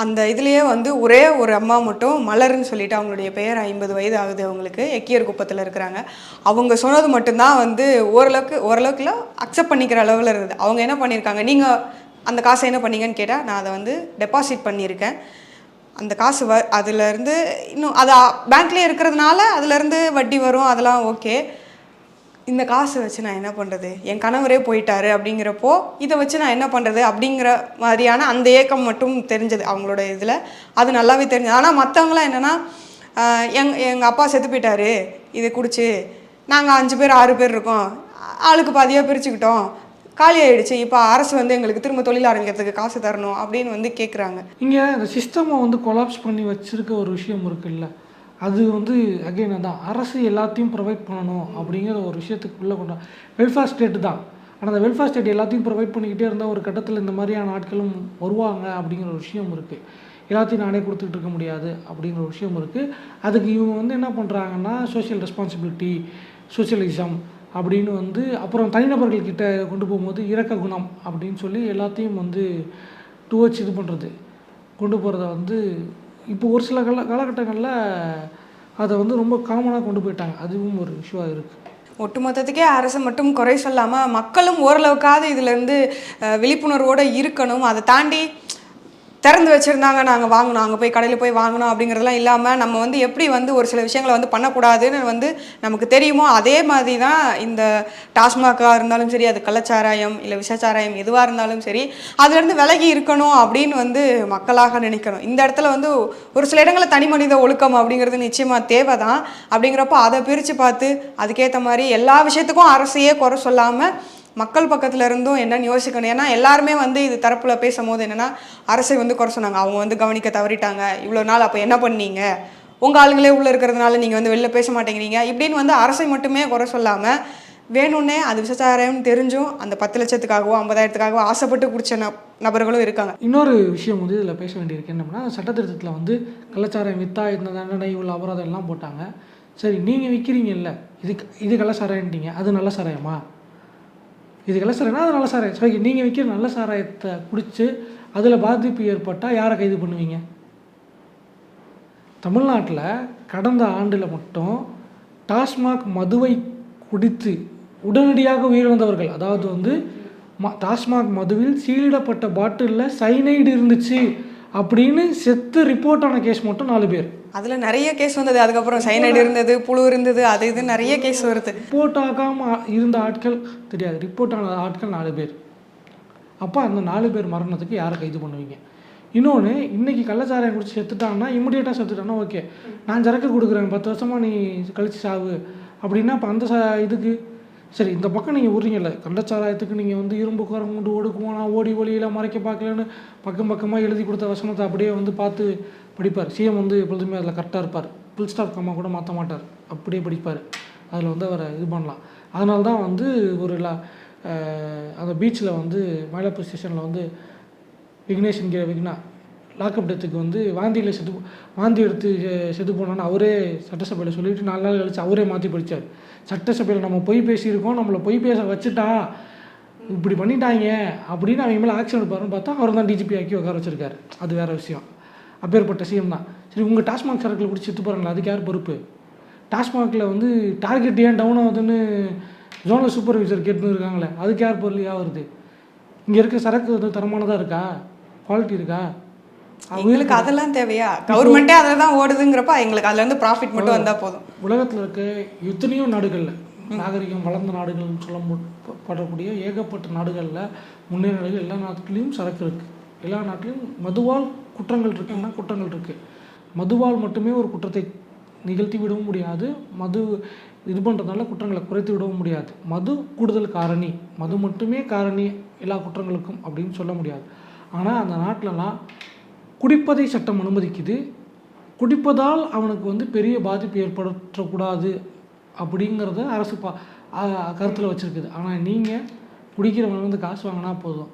S1: அந்த இதுலேயே வந்து ஒரே ஒரு அம்மா மட்டும் மலர்னு சொல்லிட்டு அவங்களுடைய பெயர் ஐம்பது வயது ஆகுது அவங்களுக்கு. எக்கியர் குப்பத்தில் இருக்கிறாங்க. அவங்க சொன்னது மட்டும்தான் வந்து ஓரளவுக்கு ஓரளவுக்குல அக்செப்ட் பண்ணிக்கிற அளவில் இருக்குது அவங்க என்ன பண்ணியிருக்காங்க நீங்கள் அந்த காசை என்ன பண்ணீங்கன்னு கேட்டால் நான் அதை வந்து டெபாசிட் பண்ணியிருக்கேன். அந்த காசு வ அதுலேருந்து இன்னும் அது பேங்க்லேயே இருக்கிறதுனால அதுலேருந்து வட்டி வரும் அதெல்லாம் ஓகே இந்த காசை வச்சு நான் என்ன பண்ணுறது என் கணவரே போயிட்டாரு அப்படிங்கிறப்போ இதை வச்சு நான் என்ன பண்ணுறது அப்படிங்கிற மாதிரியான அந்த ஏக்கம் மட்டும் தெரிஞ்சது அவங்களோட இதில். அது நல்லாவே தெரிஞ்சது. ஆனால் மற்றவங்களாம் என்னென்னா எங் எங்கள் அப்பா செத்து போயிட்டாரு. இதை குடிச்சு நாங்கள் அஞ்சு பேர் ஆறு பேர் இருக்கோம். ஆளுக்கு பாதியாக பிரிச்சுக்கிட்டோம். காலி ஆயிடுச்சு. இப்போ அரசு வந்து எங்களுக்கு திரும்ப தொழில் ஆரம்பிக்கிறதுக்கு காசு தரணும் அப்படின்னு வந்து கேட்குறாங்க
S2: இங்கே இந்த சிஸ்டமை வந்து கொலாப்ஸ் பண்ணி வச்சுருக்க ஒரு விஷயம் இருக்குல்ல. அது வந்து அகைன் அதான் அரசு எல்லாத்தையும் ப்ரொவைட் பண்ணணும் அப்படிங்கிற ஒரு விஷயத்துக்கு உள்ளே கொண்டா வெல்ஃபேர் ஸ்டேட்டு தான். ஆனால் அந்த வெல்ஃபேர் ஸ்டேட் எல்லாத்தையும் ப்ரொவைட் பண்ணிக்கிட்டே இருந்தால் ஒரு கட்டத்தில் இந்த மாதிரியான ஆட்களும் வருவாங்க அப்படிங்கிற ஒரு விஷயம் இருக்குது எல்லாத்தையும் நானே கொடுத்துட்டு இருக்க முடியாது அப்படிங்கிற ஒரு விஷயம் இருக்குது அதுக்கு இவங்க வந்து என்ன பண்ணுறாங்கன்னா சோஷியல் ரெஸ்பான்சிபிலிட்டி சோஷியலிசம் அப்படின்னு வந்து அப்புறம் தனிநபர்கள் கிட்ட கொண்டு போகும்போது இரக்க குணம் அப்படின்னு சொல்லி எல்லாத்தையும் வந்து டுவர்ட்ஸ் இது பண்ணுறது கொண்டு போகிறத வந்து இப்போ ஒரு சில கால காலகட்டங்களில் அதை வந்து ரொம்ப காமனாக கொண்டு போயிட்டாங்க. அதுவும் ஒரு இஷ்யூவாக இருக்குது
S1: ஒட்டுமொத்தத்துக்கே அரசு மட்டும் குறை சொல்லாமல் மக்களும் ஓரளவுக்காவது இதுலேருந்து விழிப்புணர்வோடு இருக்கணும். அதை தாண்டி திறந்து வச்சுருந்தாங்க நாங்கள் வாங்கணும் அங்கே போய் கடையில் போய் வாங்கணும் அப்படிங்கிறதெல்லாம் இல்லாமல் நம்ம வந்து எப்படி வந்து ஒரு சில விஷயங்களை வந்து பண்ணக்கூடாதுன்னு வந்து நமக்கு தெரியுமோ அதே மாதிரி தான் இந்த டாஸ்மாகாக இருந்தாலும் சரி அது கள்ளச்சாராயம் இல்லை விஷச்சாராயம் எதுவாக இருந்தாலும் சரி அதுலேருந்து விலகி இருக்கணும் அப்படின்னு வந்து மக்களாக நினைக்கணும். இந்த இடத்துல வந்து ஒரு சில இடங்களில் தனி மனித ஒழுக்கம் அப்படிங்கிறது நிச்சயமாக தேவை தான் அப்படிங்கிறப்போ அதை பிரித்து பார்த்து அதுக்கேற்ற மாதிரி எல்லா விஷயத்துக்கும் அரசையே குறை சொல்லாமல் மக்கள் பக்கத்துல இருந்தும் என்னன்னு யோசிக்கணும். ஏன்னா எல்லாருமே வந்து இது தரப்புல பேசும்போது என்னன்னா அரசை வந்து குறை சொன்னாங்க. அவங்க வந்து கவனிக்க தவறிட்டாங்க. இவ்வளோ நாள் அப்போ என்ன பண்ணீங்க? உங்க ஆளுங்களே உள்ள இருக்கிறதுனால நீங்க வந்து வெளில பேச மாட்டேங்கிறீங்க. இப்படின்னு வந்து அரசை மட்டுமே குறை சொல்லாம வேணும்னே அது விசச்சாராயம்னு தெரிஞ்சும் அந்த பத்து லட்சத்துக்காகவோ ஐம்பதாயிரத்துக்காகவோ ஆசைப்பட்டு குடிச்ச நபர்களும் இருக்காங்க.
S2: இன்னொரு விஷயம் வந்து இதில் பேச வேண்டியிருக்கு. என்னன்னா சட்டத்திருத்தத்தில் வந்து கள்ளச்சாராயம் வித்தா இந்த தண்டனை உள்ள அபராதம் எல்லாம் போட்டாங்க. சரி நீங்கள் விற்கிறீங்கல்ல இது இது கள்ளச்சாராயன்ட்டீங்க அது நல்ல சாராயமா? இது சார் என்ன நல்ல சாராயம் சரி நீங்கள் விற்கிற நல்ல சாராயத்தை குடித்து அதில் பாதிப்பு ஏற்பட்டால் யாரை கைது பண்ணுவீங்க? தமிழ்நாட்டில் கடந்த ஆண்டில் மட்டும் டாஸ்மாக் மதுவை குடித்து உடனடியாக உயிரிழந்தவர்கள் அதாவது வந்து ம டாஸ்மாக் மதுவில் சீலிடப்பட்ட பாட்டிலில் சைனைடு இருந்துச்சு அப்படின்னு செத்து ரிப்போர்ட் ஆன கேஸ் மட்டும் நாலு பேர்.
S1: அதில் நிறைய கேஸ் வந்தது. அதுக்கப்புறம் சைனைடு இருந்தது புழு இருந்தது அது இது நிறைய கேஸ் வருது.
S2: ரிப்போர்ட் ஆகாமல் இருந்த ஆட்கள் தெரியாது. ரிப்போர்ட் ஆன ஆட்கள் நாலு பேர். அப்போ அந்த நாலு பேர் மரணத்துக்கு யாரை கைது பண்ணுவீங்க? இன்னொன்று இன்னைக்கு கள்ளச்சாராயம் குடிச்சு செத்துட்டாங்கன்னா இமிடியேட்டாக செத்துட்டான்னா ஓகே நான் சரக்கு கொடுக்குறேன். பத்து வருஷமாக நீ கழிச்சு சாவு. அப்படின்னா இப்போ அந்த ச இதுக்கு? சரி இந்த பக்கம் நீங்கள் விட்றீங்கல்ல கள்ளச்சாராயத்துக்கு நீங்கள் வந்து இரும்பு குரம் கொண்டு ஒடுக்குவோம். நான் ஓடி ஒளியில் மறைக்க பார்க்கலன்னு பக்கம் பக்கமாக எழுதி கொடுத்த வசனத்தை அப்படியே வந்து பார்த்து படிப்பார். சிஎம் வந்து எப்பொழுதுமே அதில் கரெக்டாக இருப்பார். ஃபுல் ஸ்டாப் கம்மா கூட மாற்ற மாட்டார். அப்படியே படிப்பார். அதில் வந்து அவரை இது பண்ணலாம். அதனால தான் வந்து ஒரு லா அந்த பீச்சில் வந்து மயிலாப்பூர் ஸ்டேஷனில் வந்து விக்னேஷ்ங்கிற விக்னா லாக்அப் டெத்துக்கு வந்து வாந்தியில் செத்து வாந்தி எடுத்து செத்து போனான்னு அவரே சட்டசபையில் சொல்லிவிட்டு நாலு நாள் கழிச்சு அவரே மாற்றி படித்தார் சட்டசபையில் நம்ம பொய் பேசியிருக்கோம் நம்மளை பொய் பேச வச்சுட்டா இப்படி பண்ணிட்டாங்க அப்படின்னு அவங்க மேலே ஆக்ஷன் எடுப்பாருன்னு பார்த்தா அவர் தான் டிஜிபி ஆக்கி உட்கார வச்சிருக்காரு. அது வேறு விஷயம். அப்பேற்பட்ட சிஎம் தான். சரி உங்கள் டாஸ்மாக் சரக்கில் பிடிச்சி செத்து போகிறாங்களா அதுக்கு யார் பொறுப்பு? டாஸ்மாகில் வந்து டார்கெட் ஏன் டவுன் ஆகுதுன்னு ஜோனல் சூப்பர்வைசர் கேட்டுன்னு இருக்காங்களே அதுக்கு யார் பொருள் யா வருது? இங்கே இருக்க சரக்கு வந்து தரமானதாக இருக்கா? குவாலிட்டி இருக்கா?
S1: எங்களுக்கு அதெல்லாம் தேவையா? கவர்மெண்ட்டே அதில் தான் ஓடுதுங்கிறப்ப எங்களுக்கு அதுல இருந்து ப்ராஃபிட் மட்டும் வந்தா போதும்.
S2: உலகத்தில் இருக்க எத்தனையோ நாடுகளில் நாகரிகம் வளர்ந்த நாடுகள்னு சொல்ல படக்கூடிய ஏகப்பட்ட நாடுகளில் முன்னேற நாடுகள் எல்லா நாட்டிலையும் சரக்கு இருக்குது எல்லா நாட்டிலையும் மதுவால் குற்றங்கள் இருக்குன்னா குற்றங்கள் இருக்குது மதுவால் மட்டுமே ஒரு குற்றத்தை நிகழ்த்தி விடவும் முடியாது. மது இது பண்ணுறதுனால குற்றங்களை குறைத்து விடவும் முடியாது. மது கூடுதல் காரணி. மது மட்டுமே காரணி எல்லா குற்றங்களுக்கும் அப்படின்னு சொல்ல முடியாது. ஆனால் அந்த நாட்டிலலாம் குடிப்பதை சட்டம் அனுமதிக்குது. குடிப்பதால் அவனுக்கு வந்து பெரிய பாதிப்பு ஏற்படுத்தக்கூடாது அப்படிங்கிறத அரசு பா கருத்தில் வச்சுருக்குது. ஆனால் நீங்கள் குடிக்கிறவங்க வந்து காசு வாங்கினா போதும்.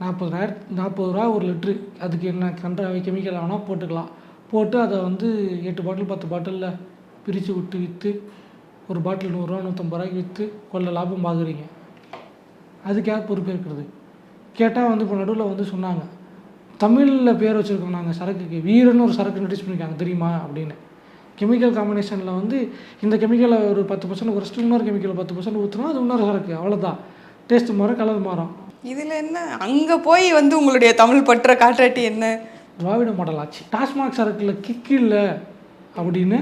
S2: நாற்பதாயிரத்து நாற்பது ரூபா ஒரு லிட்ரு. அதுக்கு என்ன கண்ட கெமிக்கல் வேணால் போட்டுக்கலாம். போட்டு அதை வந்து எட்டு பாட்டில் பத்து பாட்டிலில் பிரித்து விட்டு விற்று ஒரு பாட்டில் நூறுரூவா நூற்றம்பது ரூபாய்க்கு விற்று கொள்ள லாபம் பார்க்குறீங்க. அதுக்கு யார் பொறுப்பேற்கிறது கேட்டால் வந்து இப்போ நடுவில் வந்து சொன்னாங்க. தமிழில் பேர் வச்சுருக்கோம் நாங்கள் சரக்குக்கு. வீரன்னு ஒரு சரக்கு நோட்டீஸ் பண்ணியிருக்காங்க தெரியுமா அப்படின்னு. கெமிக்கல் காம்பினேஷனில் வந்து இந்த கெமிக்கலை ஒரு பத்து பர்சன்ட் குறைச்சிட்டு இன்னொரு கெமிக்கலை பத்து பர்சன்ட் ஊற்றினா அது இன்னொரு சரக்கு. அவ்வளோதான் டேஸ்ட் மாறும் கலர் மாறும்.
S1: இதுல என்ன? அங்க போய் வந்து உங்களுடைய தமிழ் பற்ற காட்டாட்டி என்ன?
S2: திராவிட மாடல் ஆச்சு டாஸ்மாக் சரக்கில் கிக் இல்லை அப்படின்னு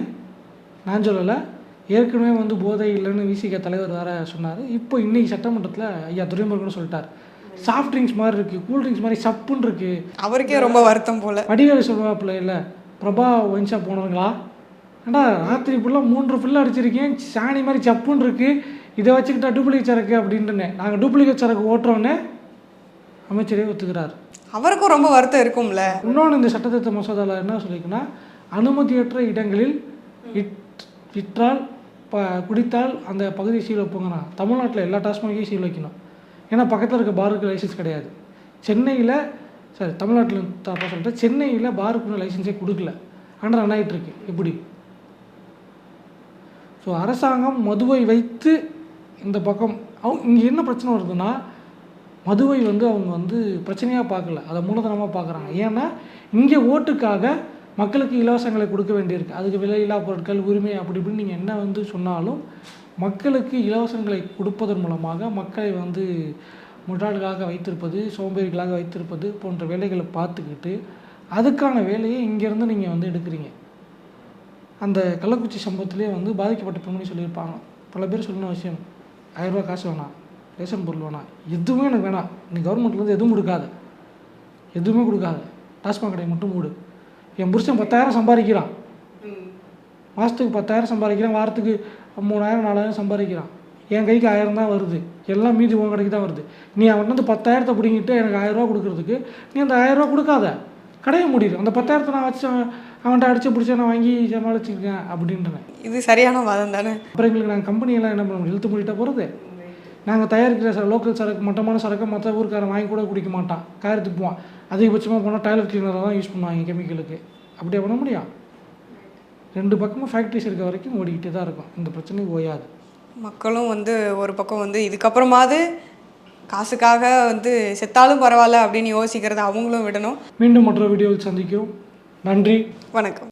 S2: நான் சொல்லலை. ஏற்கனவே வந்து போதை இல்லைன்னு விசிக தலைவர் வேற சொன்னார். இப்போ இன்னைக்கு சட்டமன்றத்தில் ஐயா துரைமுருகன் சொல்லிட்டார். சாஃப்ட் ட்ரிங்க்ஸ் மாதிரி இருக்குது கூல் ட்ரிங்க்ஸ் மாதிரி சப்புன்னு இருக்குது
S1: அவருக்கே ரொம்ப வருத்தம் போல.
S2: வடிவேலு சொல்லுவாப்புல இல்லை பிரபா ஒயின் ஷாப் போனவங்களா ஏண்டா ராத்திரி ஃபுல்லாக மூன்று ஃபுல்லாக அடிச்சிருக்கேன் சாணி மாதிரி சப்புன்னு இருக்குது இதை வச்சுக்கிட்டா டூப்ளிகேட் சரக்கு அப்படின்ட்டுனே நாங்கள் டூப்ளிகேட் சரக்கு ஓட்டுறோன்னே அமைச்சரே ஒத்துக்கிறார்.
S1: அவருக்கும் ரொம்ப வருத்தம் இருக்கும்ல?
S2: இன்னொன்று இந்த சட்டத்திருத்த மசோதாவில் என்ன சொல்லியிருக்குன்னா அனுமதியற்ற இடங்களில் விட் விற்றால் ப குடித்தால் அந்த பகுதியை சீல் வைப்போங்கிறான் தமிழ்நாட்டில் எல்லா டாஸ்மாகையும் சீல் வைக்கணும். ஏன்னா பக்கத்தில் இருக்க பாருக்கு லைசன்ஸ் கிடையாது. சென்னையில் சரி தமிழ்நாட்டில் தப்பாக சொல்லிட்டேன். சென்னையில் பாருக்கு லைசன்ஸே கொடுக்கல. ஆனால் ரன் ஆகிட்டு இருக்கு. எப்படி? ஸோ அரசாங்கம் மதுவை வைத்து இந்த பக்கம் அவங்க இங்கே என்ன பிரச்சனை வருதுன்னா மதுவை வந்து அவங்க வந்து பிரச்சனையாக பார்க்கல. அதை மூலதனமாக பார்க்குறாங்க. ஏன்னா இங்கே ஓட்டுக்காக மக்களுக்கு இலவசங்களை கொடுக்க வேண்டியிருக்கு. அதுக்கு விலையில்லா பொருட்கள் உரிமை அப்படி இப்படின்னு நீங்கள் என்ன வந்து சொன்னாலும் மக்களுக்கு இலவசங்களை கொடுப்பதன் மூலமாக மக்களை வந்து முட்டாள்களாக வைத்திருப்பது சோம்பேறிகளாக வைத்திருப்பது போன்ற வேலைகளை பார்த்துக்கிட்டு அதுக்கான வேலையை இங்கேருந்து நீங்கள் வந்து எடுக்கிறீங்க. அந்த கள்ளக்குறிச்சி சம்பவத்திலே வந்து பாதிக்கப்பட்ட பெண்மணி சொல்லியிருப்பாங்க. பல பேர் சொன்ன விஷயம். ஆயிரரூபா காசு வேணாம். ரேஷன் பொருள் வேணாம். எதுவுமே எனக்கு வேணாம். நீ கவர்மெண்ட்லேருந்து எதுவும் கொடுக்காத. எதுவுமே கொடுக்காத. டாஸ்மாக் கடையை மட்டும் மூடு. என் புருஷன் பத்தாயிரம் சம்பாதிக்கிறான். மாதத்துக்கு பத்தாயிரம் சம்பாதிக்கிறான். வாரத்துக்கு மூணாயிரம் நாலாயிரம் சம்பாதிக்கிறான். என் கைக்கு ஆயிரம் தான் வருது. எல்லாம் மீதி உன் கடைக்கு தான் வருது. நீ அவன் வந்து பத்தாயிரத்தை பிடிங்கிட்டு எனக்கு ஆயிரரூவா கொடுக்கறதுக்கு நீ அந்த ஆயிரரூவா கொடுக்காத. கடையை மூடிடு. அந்த பத்தாயிரத்தை நான் வச்சு அவன்கிட்ட அடிச்சு பிடிச்சா நான் வாங்கி சமாளிச்சிருக்கேன் அப்படின்றேன்.
S1: இது சரியான வாதம் தானே?
S2: அப்புறம் எங்களுக்கு நாங்கள் கம்பெனியெல்லாம் என்ன பண்ண இழுத்து மூடிட்டா போகிறது நாங்கள் தயாரிக்கிற லோக்கல் சரக்கு மட்டமான சரக்கு மற்ற ஊருக்காரன் வாங்கி கூட குடிக்க மாட்டான். கார் துப்புவான் அதிகபட்சமாக போனால் டாய்லெட் கிளீனரை தான் யூஸ் பண்ணுவாங்க கெமிக்கலுக்கு அப்படியே பண்ண முடியும் ரெண்டு பக்கமும் ஃபேக்ட்ரிஸ் இருக்க வரைக்கும் ஓடிக்கிட்டே தான் இருக்கும். இந்த பிரச்சனை ஓயாது.
S1: மக்களும் வந்து ஒரு பக்கம் வந்து இதுக்கப்புறமாவது காசுக்காக வந்து செத்தாலும் பரவாயில்ல அப்படின்னு யோசிக்கிறத அவங்களும் விடணும்.
S2: மீண்டும் மற்றொரு வீடியோவில் சந்திக்கிறோம். நன்றி.
S1: வணக்கம்.